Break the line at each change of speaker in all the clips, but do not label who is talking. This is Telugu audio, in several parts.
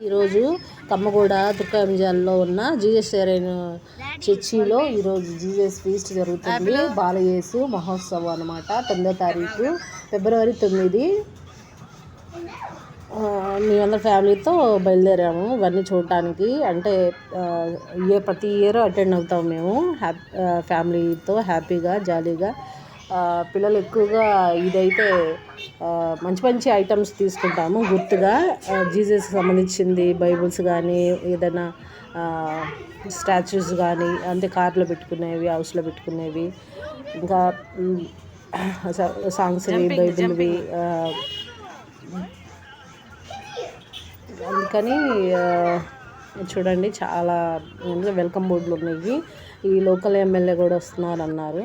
ఈరోజు కమ్మగూడ దుర్గాంజాల్లో ఉన్న జీజస్ సరైన చర్చిలో ఈరోజు జీజస్ ఫీస్ట్ జరుగుతుంది. బాలయేసు మహోత్సవం అనమాట తొమ్మిదో తారీఖు ఫిబ్రవరి తొమ్మిది. మేమందరం ఫ్యామిలీతో బయలుదేరాము ఇవన్నీ చూడటానికి. అంటే ఇయర్ ప్రతి ఇయర్ అటెండ్ అవుతాం మేము. హ్యాపీ ఫ్యామిలీతో హ్యాపీగా జాలీగా పిల్లలు ఎక్కువగా ఇదైతే మంచి మంచి ఐటమ్స్ తీసుకుంటాము. గుర్తుగా జీసస్ సంబంధించింది బైబుల్స్ కానీ ఏదైనా స్టాచ్యూస్ కానీ అంటే కార్లో పెట్టుకునేవి హౌస్లో పెట్టుకునేవి ఇంకా సాంగ్స్వి బైబిల్వి అందుకని చూడండి చాలా వెల్కమ్ బోర్డులు ఉన్నాయి. ఈ లోకల్ ఎమ్మెల్యే కూడా వస్తున్నారు అన్నారు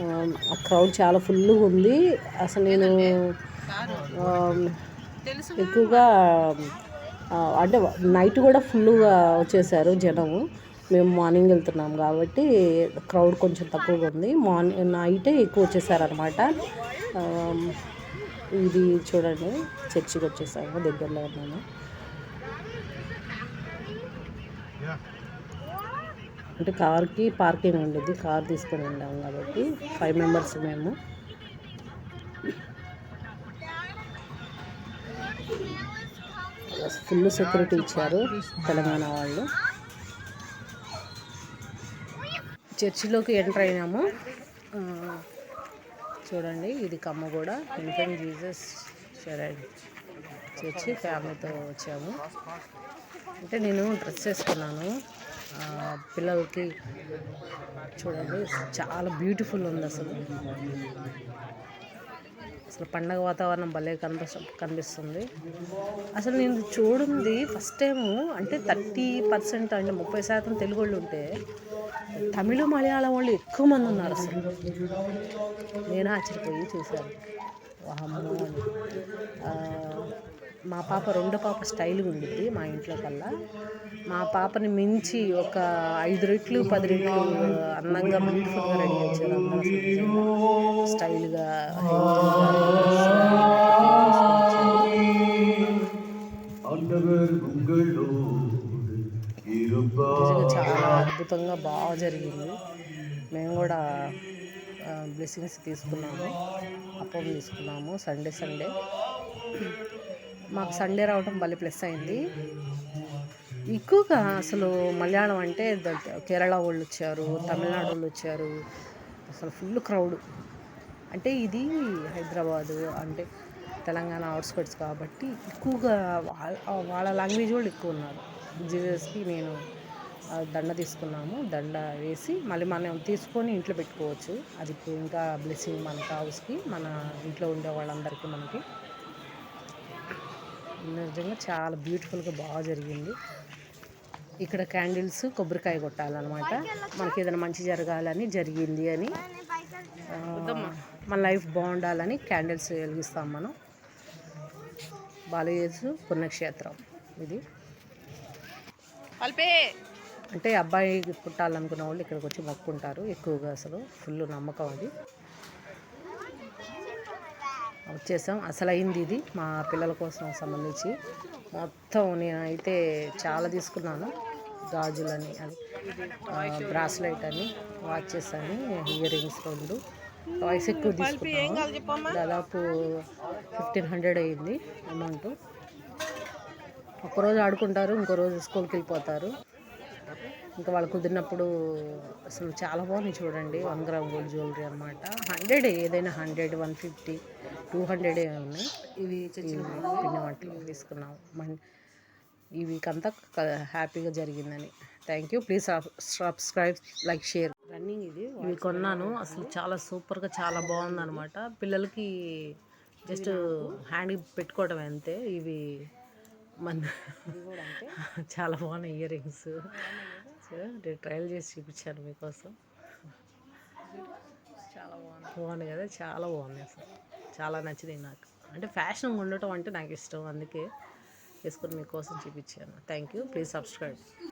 ఆ, క్రౌడ్ చాలా ఫుల్గా ఉంది. అసలు నేను ఎక్కువగా అంటే నైట్ కూడా ఫుల్గా వచ్చేసారు జనము. మేము మార్నింగ్ వెళ్తున్నాం కాబట్టి క్రౌడ్ కొంచెం తక్కువగా ఉంది. మార్నింగ్ నైటే ఎక్కువ వచ్చేసారనమాట ఇది చూడండి. చర్చికి వచ్చేసాము దగ్గరలో ఉన్నాము. అంటే కార్కి పార్కింగ్ ఉండేది కార్ తీసుకొని వెళ్ళాము కాబట్టి ఫైవ్ మెంబర్స్ మేము. ఫుల్ సెక్యూరిటీ ఇచ్చారు తెలంగాణ వాళ్ళు. చర్చిలోకి ఎంటర్ అయినాము. చూడండి ఇది Kammaguda infant Jesus shrine church ఫ్యామిలీతో వచ్చాము. అంటే నేను డ్రెస్ వేసుకున్నాను. పిల్లలకి చూడండి చాలా బ్యూటిఫుల్ ఉంది అసలు. అసలు పండగ వాతావరణం భలే కనిపిస్తు కనిపిస్తుంది. అసలు నేను చూడండి ఫస్ట్ టైము అంటే థర్టీ పర్సెంట్ అంటే ముప్పై శాతం తెలుగు వాళ్ళు ఉంటే తమిళ మలయాళం వాళ్ళు ఎక్కువ మంది ఉన్నారు అసలు. నేను ఆశ్చర్యపోయి చూశాను. వామ్మో మా పాప రెండో పాప స్టైల్గా ఉండిద్ది మా ఇంట్లో కల్లా. మా పాపని మించి ఒక ఐదు రెట్లు పది రెట్లు అందంగా బ్యూటిఫుల్గా రెడీ వచ్చేది అందరూ స్టైల్గా చాలా అద్భుతంగా బాగా జరిగింది. మేము కూడా బ్లెస్సింగ్స్ తీసుకున్నాము అప్పం తీసుకున్నాము. Sunday Sunday. మాకు సండే రావడం భలే ప్లస్ అయింది. ఎక్కువగా అసలు మలయాళం అంటే కేరళ వాళ్ళు వచ్చారు తమిళనాడు వాళ్ళు వచ్చారు. అసలు ఫుల్ క్రౌడ్ అంటే ఇది హైదరాబాదు అంటే తెలంగాణ అవుట్స్కట్స్ కాబట్టి ఎక్కువగా వాళ్ళ వాళ్ళ లాంగ్వేజ్ వాళ్ళు ఎక్కువ ఉన్నారు. జీసస్కి నేను దండ తీసుకున్నాము. దండ వేసి మళ్ళీ మనం తీసుకొని ఇంట్లో పెట్టుకోవచ్చు. అది ఇంకా బ్లెస్సింగ్ మన హౌస్కి మన ఇంట్లో ఉండే వాళ్ళందరికీ మనకి. నిజంగా చాలా బ్యూటిఫుల్గా బాగా జరిగింది. ఇక్కడ క్యాండిల్స్ కొబ్బరికాయ కొట్టాలన్నమాట. మనకి ఏదైనా మంచి జరగాలని జరిగింది అని. మన లైఫ్ బాగుండాలని క్యాండిల్స్ వెలిగిస్తాం మనం. బాలయేసు పుణ్యక్షేత్రం ఇది. అంటే అబ్బాయి పుట్టాలనుకున్న వాళ్ళు ఇక్కడికి వచ్చి మొక్కుంటారు ఎక్కువగా అసలు. ఫుల్ నమ్మకం అది. వచ్చేసాం. అసలు అయింది ఇది మా పిల్లల కోసం సంబంధించి. మొత్తం నేనైతే చాలా తీసుకున్నాను. గాజులని అది బ్రాస్లైట్ అని వాచెస్ అని ఇయర్ రింగ్స్ రెండు. వాయిస్ ఎక్కువ తీసుకున్నాను. దాదాపు ఫిఫ్టీన్ హండ్రెడ్ అయింది అమౌంట్. ఒకరోజు ఆడుకుంటారు ఇంకో రోజు స్కూల్కి వెళ్ళిపోతారు. ఇంకా వాళ్ళు కుదిరినప్పుడు అసలు చాలా బాగుంది చూడండి. వన్ గ్రామ్ గోల్డ్ జ్యువెలరీ అనమాట హండ్రెడ్ ఏదైనా హండ్రెడ్ వన్ ఫిఫ్టీ టూ హండ్రెడే ఉన్నాయి. ఇవి ఇవి పిండి వంటలు తీసుకున్నాం. మన్ అంతా క- హ్యాపీగా జరిగిందని. Thank you. Please subscribe like share. Running ఇది. ఇవి కొన్నాను. అసలు చాలా సూపర్గా చాలా బాగుంది అనమాట పిల్లలకి జస్ట్ హ్యాండ్ పెట్టుకోవడం అంతే. ఇవి మన చాలా బాగున్నాయి ఇయర్ రింగ్స్. నేను ట్రయల్ చేసి చూపించాను మీకోసం. చాలా బాగుంది. బాగుంది కదా చాలా బాగుంది అసలు. చాలా నచ్చింది నాకు. అంటే ఫ్యాషన్ ఉండటం అంటే నాకు ఇష్టం అందుకే వేసుకొని మీకోసం చూపించాను. Thank you please subscribe